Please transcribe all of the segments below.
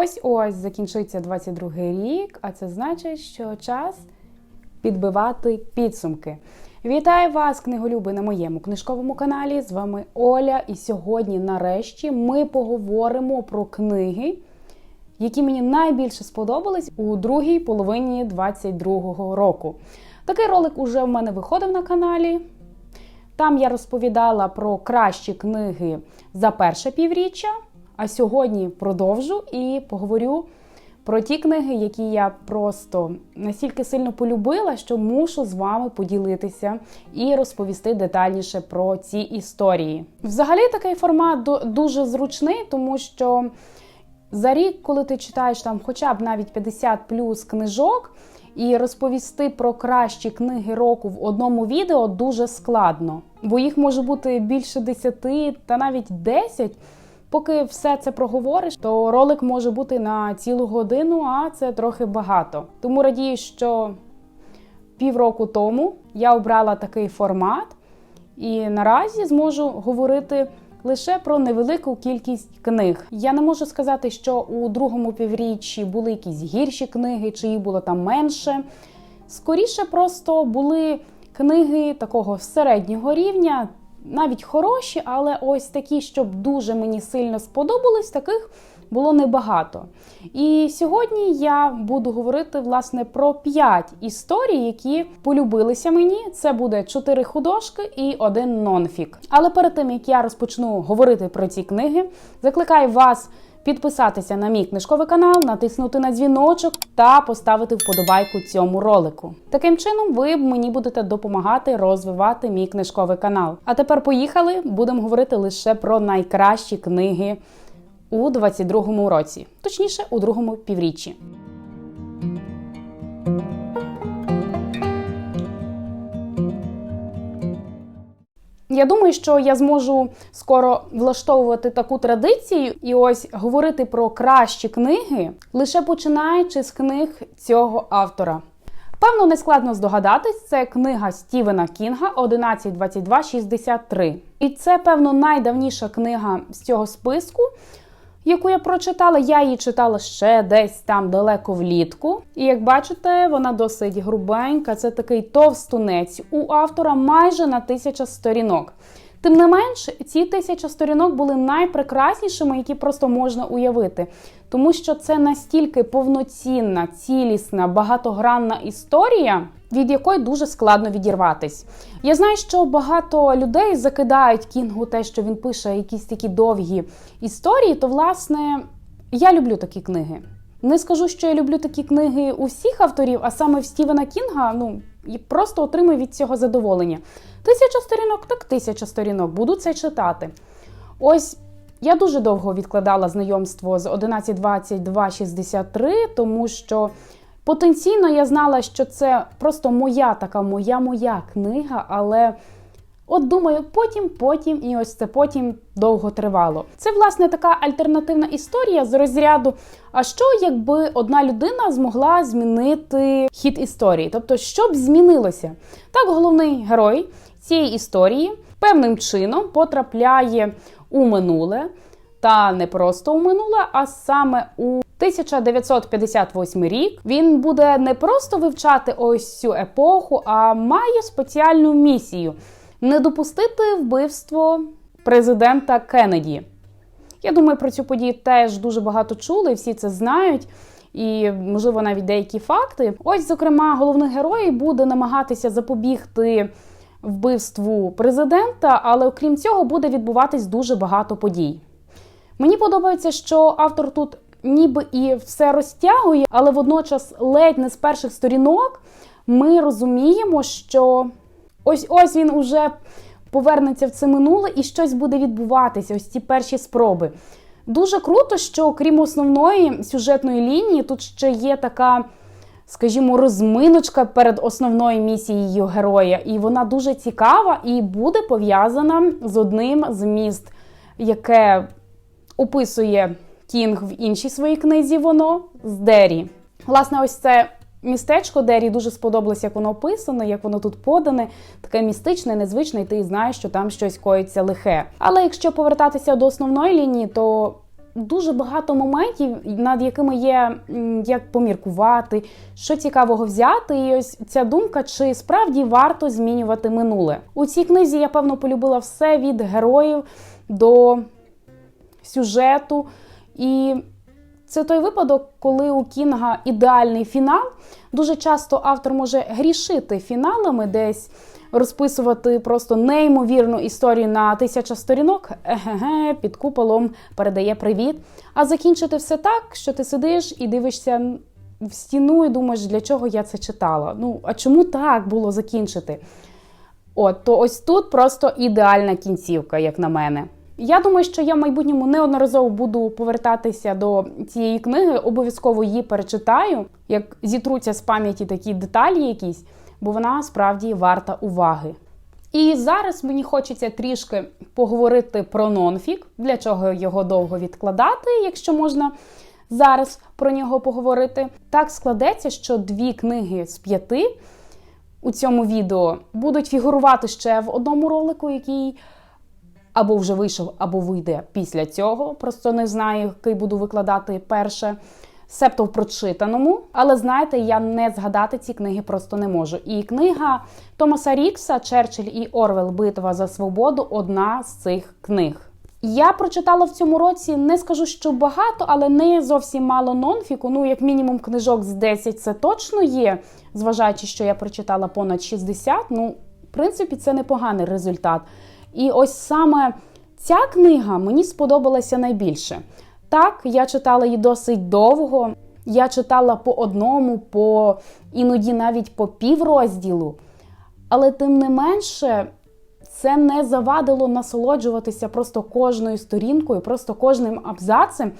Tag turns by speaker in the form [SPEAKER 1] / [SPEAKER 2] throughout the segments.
[SPEAKER 1] Ось ось закінчиться 22-й рік, а це значить, що час підбивати підсумки. Вітаю вас, книголюби, на моєму книжковому каналі. З вами Оля. І сьогодні, нарешті, ми поговоримо про книги, які мені найбільше сподобались у другій половині 22-го року. Такий ролик уже в мене виходив на каналі. Там я розповідала про кращі книги за перше півріччя. А сьогодні продовжу і поговорю про ті книги, які я просто настільки сильно полюбила, що мушу з вами поділитися і розповісти детальніше про ці історії. Взагалі, такий формат дуже зручний, тому що за рік, коли ти читаєш там хоча б навіть 50 плюс книжок, і розповісти про кращі книги року в одному відео дуже складно, бо їх може бути більше 10 та навіть 10. Поки все це проговориш, то ролик може бути на цілу годину, а це трохи багато. Тому радію, що півроку тому я обрала такий формат, і наразі зможу говорити лише про невелику кількість книг. Я не можу сказати, що у другому півріччі були якісь гірші книги, чи їх було там менше. Скоріше, просто були книги такого середнього рівня, навіть хороші, але ось такі, щоб дуже мені сильно сподобались, таких було небагато. І сьогодні я буду говорити власне про 5 історій, які полюбилися мені. Це буде 4 художки і один нонфік. Але перед тим як я розпочну говорити про ці книги, закликаю вас. Підписатися на мій книжковий канал, натиснути на дзвіночок та поставити вподобайку цьому ролику. Таким чином, ви мені будете допомагати розвивати мій книжковий канал. А тепер поїхали. Будемо говорити лише про найкращі книги у 22-му році, точніше, у другому півріччі. Я думаю, що я зможу скоро влаштовувати таку традицію і ось говорити про кращі книги, лише починаючи з книг цього автора. Певно, не складно здогадатись, це книга Стівена Кінга 11.22.63. І це, певно, найдавніша книга з цього списку, яку я прочитала. Я її читала ще десь там далеко влітку. І як бачите, вона досить грубенька. Це такий товстунець у автора майже на тисяча сторінок. Тим не менш, ці тисяча сторінок були найпрекраснішими, які просто можна уявити, тому що це настільки повноцінна, цілісна, багатогранна історія, від якої дуже складно відірватись. Я знаю, що багато людей закидають Кінгу те, що він пише якісь такі довгі історії, то власне я люблю такі книги. Не скажу, що я люблю такі книги у всіх авторів, а саме в Стівена Кінга, ну і просто отримую від цього задоволення. Тисяча сторінок, так тисяча сторінок, буду це читати. Ось я дуже довго відкладала знайомство з 11.22.63, тому що потенційно я знала, що це просто моя така моя моя книга, але. От думаю, потім, потім, і ось це потім довго тривало. Це власне така альтернативна історія з розряду. А що якби одна людина змогла змінити хід історії? Тобто, що б змінилося? Так, головний герой цієї історії певним чином потрапляє у минуле, та не просто у минуле, а саме у 1958 рік він буде не просто вивчати ось цю епоху, а має спеціальну місію не допустити вбивство президента Кеннеді. Я думаю, про цю подію теж дуже багато чули, всі це знають. І, можливо, навіть деякі факти. Ось, зокрема, головний герой буде намагатися запобігти вбивству президента, але окрім цього буде відбуватись дуже багато подій. Мені подобається, що автор тут ніби і все розтягує, але водночас ледь не з перших сторінок ми розуміємо, що ось ось він уже повернеться в це минуле і щось буде відбуватися. Ось ці перші спроби. Дуже круто, що крім основної сюжетної лінії, тут ще є така, скажімо, розминочка перед основною місією героя, і вона дуже цікава і буде пов'язана з одним з міст, яке описує Кінг в іншій своїй книзі. Воно з Дері. Власне, ось це містечко Дері дуже сподобалось, як воно описано, як воно тут подане, таке містичне, незвичне, і ти знаєш, що там щось коїться лихе. Але якщо повертатися до основної лінії, то дуже багато моментів, над якими є як поміркувати, що цікавого взяти. І ось ця думка, чи справді варто змінювати минуле. У цій книзі я певно полюбила все від героїв до сюжету. І це той випадок, коли у Кінга ідеальний фінал. Дуже часто автор може грішити фіналами, десь розписувати просто неймовірну історію на тисяча сторінок. Еге, під куполом передає привіт. А закінчити все так, що ти сидиш і дивишся в стіну і думаєш, для чого я це читала. Ну, а чому так було закінчити? От, то ось тут просто ідеальна кінцівка, як на мене. Я думаю, що я в майбутньому неодноразово буду повертатися до цієї книги, обов'язково її перечитаю, як зітруться з пам'яті такі деталі якісь, бо вона справді варта уваги. І зараз мені хочеться трішки поговорити про нонфік, для чого його довго відкладати, якщо можна зараз про нього поговорити. Так складеться, що дві книги з п'яти у цьому відео будуть фігурувати ще в одному ролику, який або вже вийшов, або вийде після цього. Просто не знаю, який буду викладати перше. Себто в прочитаному, але знаєте, я не згадати ці книги просто не можу. І книга Томаса Рікса Черчилль і Орвел Битва за свободу одна з цих книг. Я прочитала в цьому році, не скажу, що багато, але не зовсім мало нонфіку. Ну, як мінімум, книжок з 10 це точно є, зважаючи, що я прочитала понад 60. Ну, в принципі, це непоганий результат. І ось саме ця книга мені сподобалася найбільше. Так, я читала її досить довго. Я читала по одному, по іноді навіть по піврозділу. Але тим не менше, це не завадило насолоджуватися просто кожною сторінкою, просто кожним абзацем,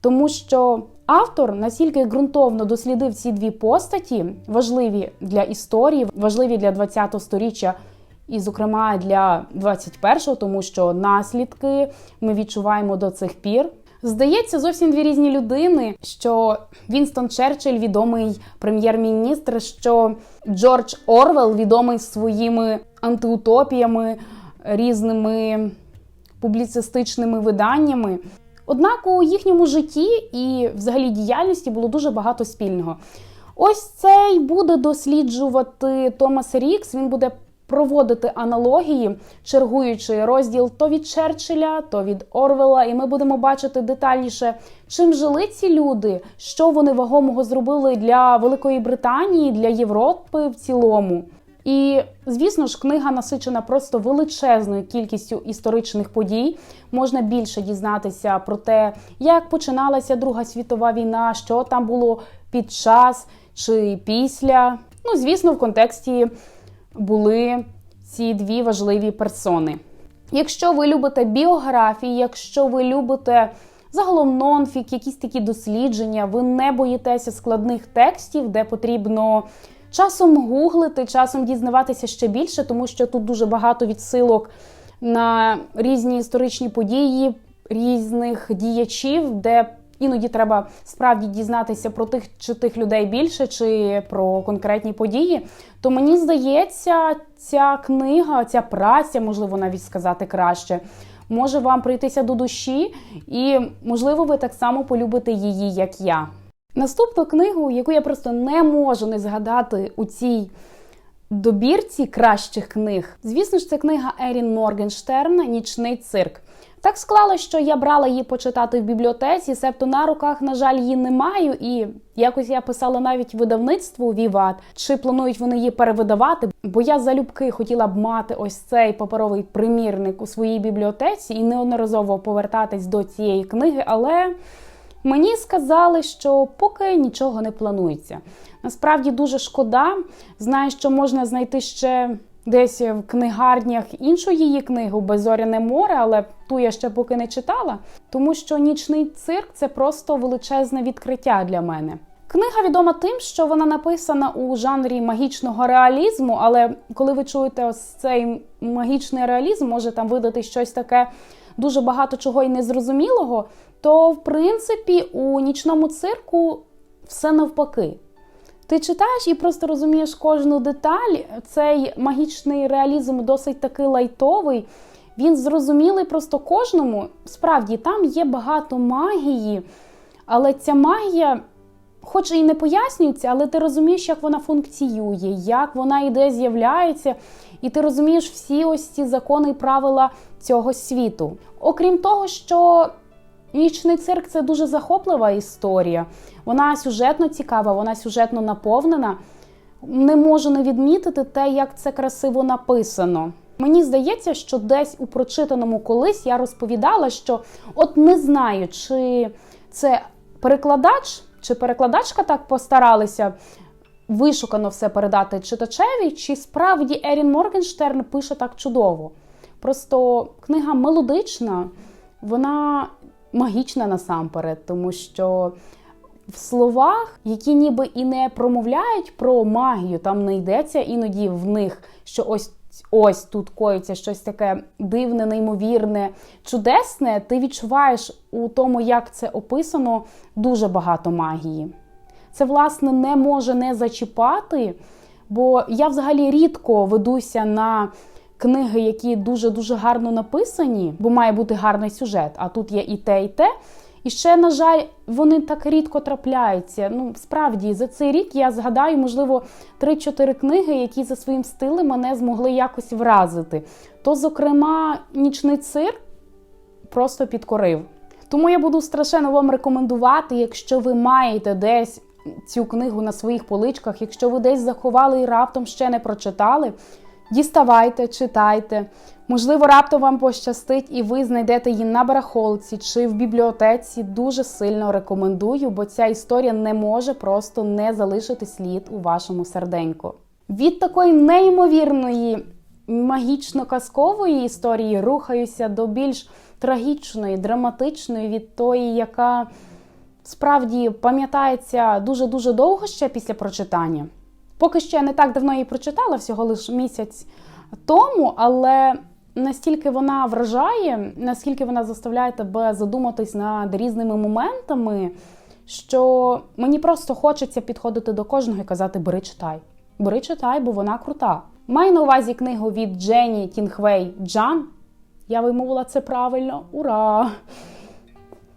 [SPEAKER 1] тому що автор настільки ґрунтовно дослідив ці дві постаті, важливі для історії, важливі для ХХ століття. І, зокрема, для 21-го, тому що наслідки ми відчуваємо до цих пір. Здається, зовсім дві різні людини. Що Вінстон Черчилль відомий прем'єр-міністр, що Джордж Орвел відомий своїми антиутопіями, різними публіцистичними виданнями. Однак у їхньому житті і взагалі діяльності було дуже багато спільного. Ось цей буде досліджувати Томас Рікс. Він буде проводити аналогії, чергуючи розділ то від Черчилля, то від Орвела, і ми будемо бачити детальніше, чим жили ці люди, що вони вагомого зробили для Великої Британії, для Європи в цілому. І, звісно ж, книга насичена просто величезною кількістю історичних подій. Можна більше дізнатися про те, як починалася Друга світова війна, що там було під час чи після. Ну, звісно, в контексті були ці дві важливі персони. Якщо ви любите біографії, якщо ви любите загалом нонфік, якісь такі дослідження, ви не боїтеся складних текстів, де потрібно часом гуглити, часом дізнаватися ще більше, тому що тут дуже багато відсилок на різні історичні події, різних діячів, де Іноді треба справді дізнатися про тих чи тих людей більше, чи про конкретні події. То мені здається, ця книга, ця праця, можливо, навіть сказати краще, може вам прийтися до душі, і, можливо, ви так само полюбите її, як я. Наступну книгу, яку я просто не можу не згадати у цій добірці кращих книг, звісно ж, це книга Ерін Моргенштерна Нічний цирк. Так склалося, що я брала її почитати в бібліотеці, себто на руках, на жаль, її не маю. І якось я писала навіть видавництву Віват, чи планують вони її перевидавати. Бо я залюбки хотіла б мати ось цей паперовий примірник у своїй бібліотеці і неодноразово повертатись до цієї книги, але. Мені сказали, що поки нічого не планується. Насправді дуже шкода. Знаю, що можна знайти ще десь в книгарнях іншу її книгу Безоряне море, але ту я ще поки не читала, тому що нічний цирк це просто величезне відкриття для мене. Книга відома тим, що вона написана у жанрі магічного реалізму, але коли ви чуєте ось цей магічний реалізм, може там видати щось таке дуже багато чого і незрозумілого, то в принципі у нічному цирку все навпаки. Ти читаєш і просто розумієш кожну деталь. Цей магічний реалізм досить таки лайтовий. Він зрозумілий просто кожному. Справді, там є багато магії, але ця магія, хоч і не пояснюється, але ти розумієш, як вона функціює, як вона йде, з'являється, і ти розумієш всі ось ці закони і правила цього світу. Окрім того, що Нічний цирк це дуже захоплива історія. Вона сюжетно цікава, вона сюжетно наповнена. Не можу не відмітити те, як це красиво написано. Мені здається, що десь у прочитаному колись я розповідала, що от не знаю, чи це перекладач, чи перекладачка так постаралися вишукано все передати читачеві, чи справді Ерін Моргенштерн пише так чудово. Просто книга мелодична, вона магічна насамперед, тому що в словах, які ніби і не промовляють про магію, там не йдеться іноді в них, що ось ось тут коїться щось таке дивне, неймовірне, чудесне. Ти відчуваєш у тому, як це описано, дуже багато магії. Це, власне, не може не зачіпати, бо я взагалі рідко ведуся на книги, які дуже-дуже гарно написані, бо має бути гарний сюжет, а тут є і те, і те. І ще, на жаль, вони так рідко трапляються. Ну, справді, за цей рік я згадаю, можливо, 3-4 книги, які за своїм стилем мене змогли якось вразити. То, зокрема, нічний цирк просто підкорив. Тому я буду страшенно вам рекомендувати, якщо ви маєте десь цю книгу на своїх поличках, якщо ви десь заховали і раптом ще не прочитали. Діставайте, читайте. Можливо, раптом вам пощастить, і ви знайдете її на барахолці чи в бібліотеці. Дуже сильно рекомендую, бо ця історія не може просто не залишити слід у вашому серденьку. Від такої неймовірної, магічно-казкової історії рухаюся до більш трагічної, драматичної від тої, яка справді пам'ятається дуже-дуже довго ще після прочитання. Поки що я не так давно її прочитала, всього лише місяць тому, але настільки вона вражає, наскільки вона заставляє тебе задуматись над різними моментами, що мені просто хочеться підходити до кожного і казати Бери читай. Бери читай, бо вона крута. Маю на увазі книгу від Дженні Тінхвей Джан. Я вимовила це правильно. Ура!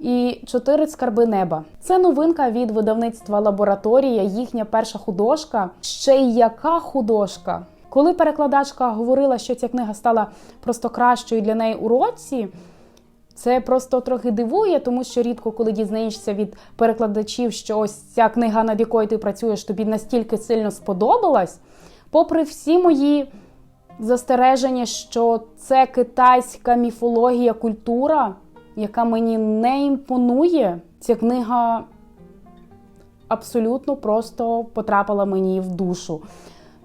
[SPEAKER 1] І чотири скарби неба. Це новинка від видавництва Лабораторія, їхня перша художка. Ще й яка художка? Коли перекладачка говорила, що ця книга стала просто кращою для неї у році, це просто трохи дивує, тому що рідко, коли дізнаєшся від перекладачів, що ось ця книга, над якою ти працюєш, тобі настільки сильно сподобалась. Попри всі мої застереження, що це китайська міфологія, культура яка мені не імпонує, ця книга абсолютно просто потрапила мені в душу.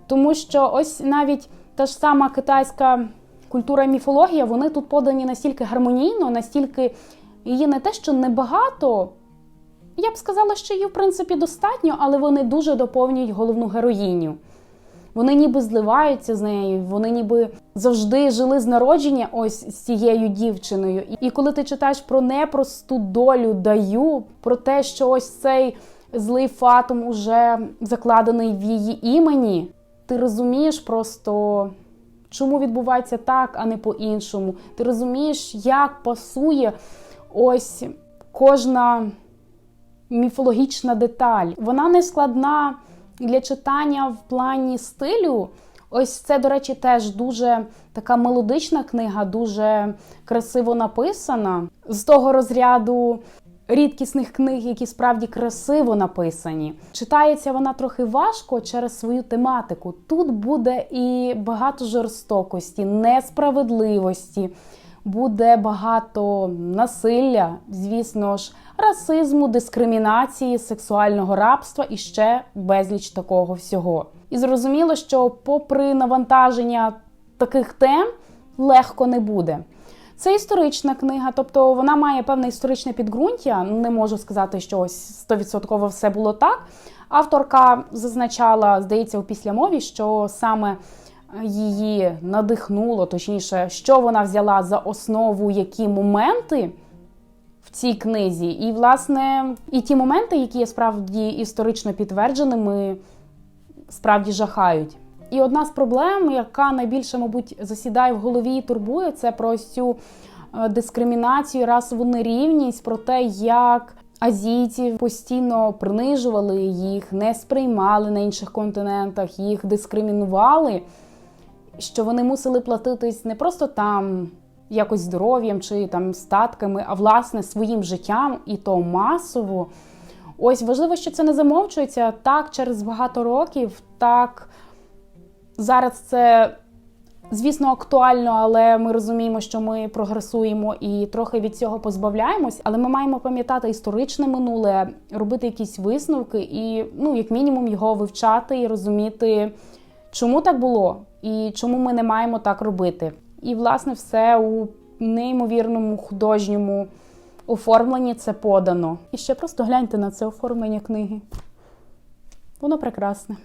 [SPEAKER 1] Тому що ось навіть та ж сама китайська культура і міфологія, вони тут подані настільки гармонійно, настільки її не те, що небагато. Я б сказала, що її, в принципі, достатньо, але вони дуже доповнюють головну героїню. Вони ніби зливаються з нею, вони ніби завжди жили з народження ось з цією дівчиною. І коли ти читаєш про непросту долю даю, про те, що ось цей злий фатум уже закладений в її імені, ти розумієш просто. Чому відбувається так, а не по-іншому? Ти розумієш, як пасує ось кожна міфологічна деталь. Вона не складна для читання в плані стилю. Ось це, до речі, теж дуже така мелодична книга, дуже красиво написана. З того розряду рідкісних книг, які справді красиво написані. Читається вона трохи важко через свою тематику. Тут буде і багато жорстокості, несправедливості, буде багато насилля, звісно ж расизму, дискримінації, сексуального рабства і ще безліч такого всього. І зрозуміло, що, попри навантаження таких тем, легко не буде. Це історична книга, тобто вона має певне історичне підґрунтя. Не можу сказати, що ось 100% все було так. Авторка зазначала, здається, у післямові, що саме її надихнуло, точніше, що вона взяла за основу які моменти в цій книзі. І, власне, і ті моменти, які є справді історично підтвердженими, справді жахають. І одна з проблем, яка найбільше, мабуть, засідає в голові і турбує, це про цю е, дискримінацію, расову нерівність, про те, як азійців постійно принижували, їх не сприймали на інших континентах, їх дискримінували, що вони мусили платитись не просто там якось здоров'ям чи там статками, а власне своїм життям, і то масово. Ось важливо, що це не замовчується так через багато років, так зараз це. Звісно, актуально, але ми розуміємо, що ми прогресуємо і трохи від цього позбавляємось. Але ми маємо пам'ятати історичне минуле, робити якісь висновки і, ну, як мінімум, його вивчати і розуміти, чому так було і чому ми не маємо так робити. І, власне, все у неймовірному художньому оформленні це подано. І ще просто гляньте на це оформлення книги. Воно прекрасне.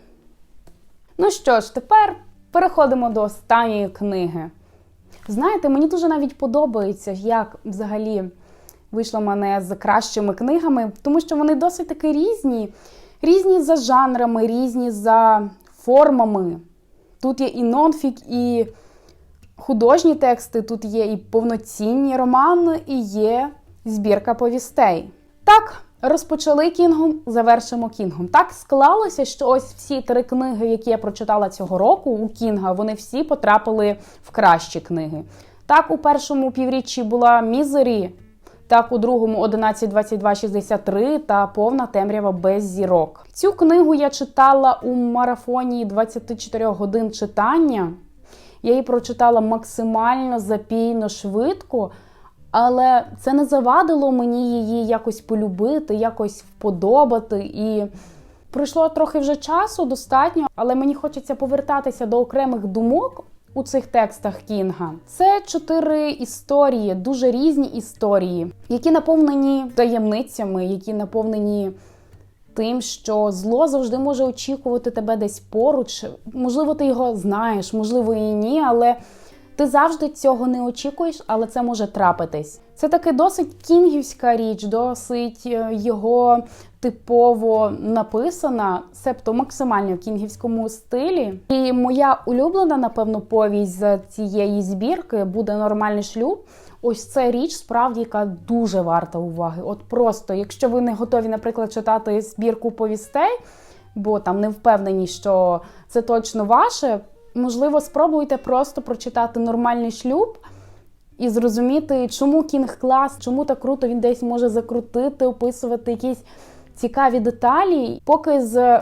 [SPEAKER 1] Ну що ж, тепер переходимо до останньої книги. Знаєте, мені дуже навіть подобається, як взагалі вийшло мене з кращими книгами, тому що вони досить таки різні. Різні за жанрами, різні за формами. Тут є і нонфік, і художні тексти, тут є і повноцінні романи, і є збірка повістей. Так, розпочали кінгом, завершимо кінгом. Так склалося, що ось всі три книги, які я прочитала цього року у Кінга, вони всі потрапили в кращі книги. Так, у першому півріччі була Мізері, так, у другому 11, 22, 63 та повна темрява без зірок. Цю книгу я читала у марафоні 24 годин читання. Я її прочитала максимально запійно, швидко, але це не завадило мені її якось полюбити, якось вподобати. І пройшло трохи вже часу, достатньо, але мені хочеться повертатися до окремих думок у цих текстах Кінга. Це чотири історії, дуже різні історії, які наповнені таємницями, які наповнені. Тим, що зло завжди може очікувати тебе десь поруч. Можливо, ти його знаєш, можливо, і ні, але ти завжди цього не очікуєш, але це може трапитись. Це таки досить кінгівська річ, досить е, його типово написана, себто максимально в кінгівському стилі. І моя улюблена, напевно, повість з цієї збірки буде нормальний шлюб. Ось це річ справді, яка дуже варта уваги. От просто, якщо ви не готові, наприклад, читати збірку повістей, бо там не впевнені, що це точно ваше, можливо, спробуйте просто прочитати нормальний шлюб і зрозуміти, чому кінг клас, чому так круто він десь може закрутити, описувати якісь цікаві деталі. Поки з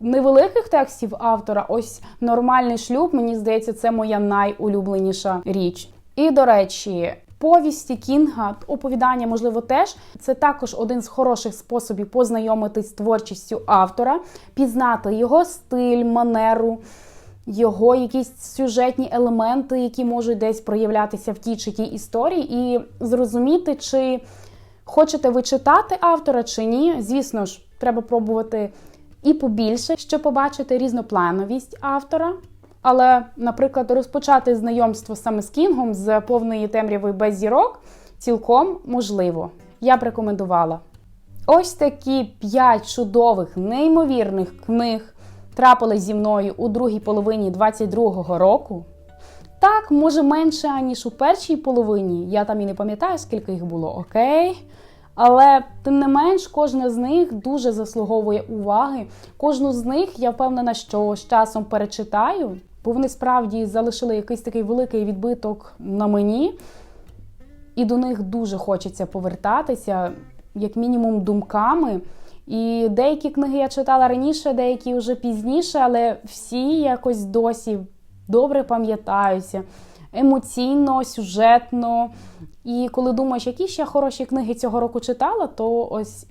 [SPEAKER 1] невеликих текстів автора, ось нормальний шлюб, мені здається, це моя найулюбленіша річ. І, до речі, повісті Кінга, оповідання, можливо, теж це також один з хороших способів познайомитись з творчістю автора, пізнати його стиль, манеру, його якісь сюжетні елементи, які можуть десь проявлятися в тій чи тій історії, і зрозуміти, чи хочете ви читати автора чи ні. Звісно ж, треба пробувати і побільше, щоб побачити різноплановість автора. Але, наприклад, розпочати знайомство саме з Кінгом з повної темряви без зірок цілком можливо. Я б рекомендувала. Ось такі п'ять чудових, неймовірних книг трапились зі мною у другій половині 22-го року. Так, може менше, аніж у першій половині. Я там і не пам'ятаю, скільки їх було, окей. Але тим не менш, кожна з них дуже заслуговує уваги. Кожну з них я впевнена, що з часом перечитаю, бо вони справді залишили якийсь такий великий відбиток на мені, і до них дуже хочеться повертатися, як мінімум, думками. І деякі книги я читала раніше, деякі вже пізніше, але всі якось досі добре пам'ятаюся. Емоційно, сюжетно. І коли думаєш, які ще хороші книги цього року читала, то ось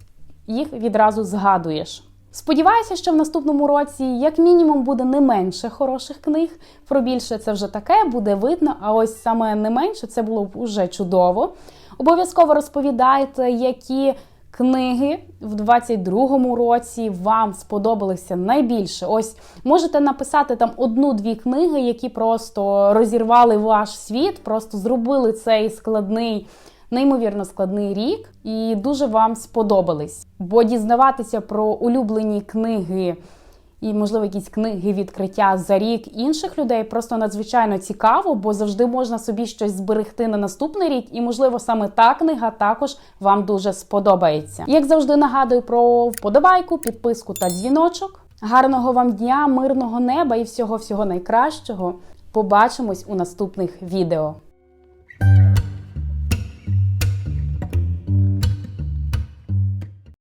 [SPEAKER 1] їх відразу згадуєш. Сподіваюся, що в наступному році, як мінімум, буде не менше хороших книг. Про більше це вже таке буде видно. А ось саме не менше це було б уже чудово. Обов'язково розповідайте, які книги в 22-му році вам сподобалися найбільше. Ось можете написати там одну-дві книги, які просто розірвали ваш світ, просто зробили цей складний. Неймовірно складний рік, і дуже вам сподобались. Бо дізнаватися про улюблені книги і, можливо, якісь книги відкриття за рік інших людей просто надзвичайно цікаво, бо завжди можна собі щось зберегти на наступний рік, і, можливо, саме та книга також вам дуже сподобається. Як завжди нагадую про вподобайку, підписку та дзвіночок. Гарного вам дня, мирного неба і всього всього найкращого. Побачимось у наступних відео.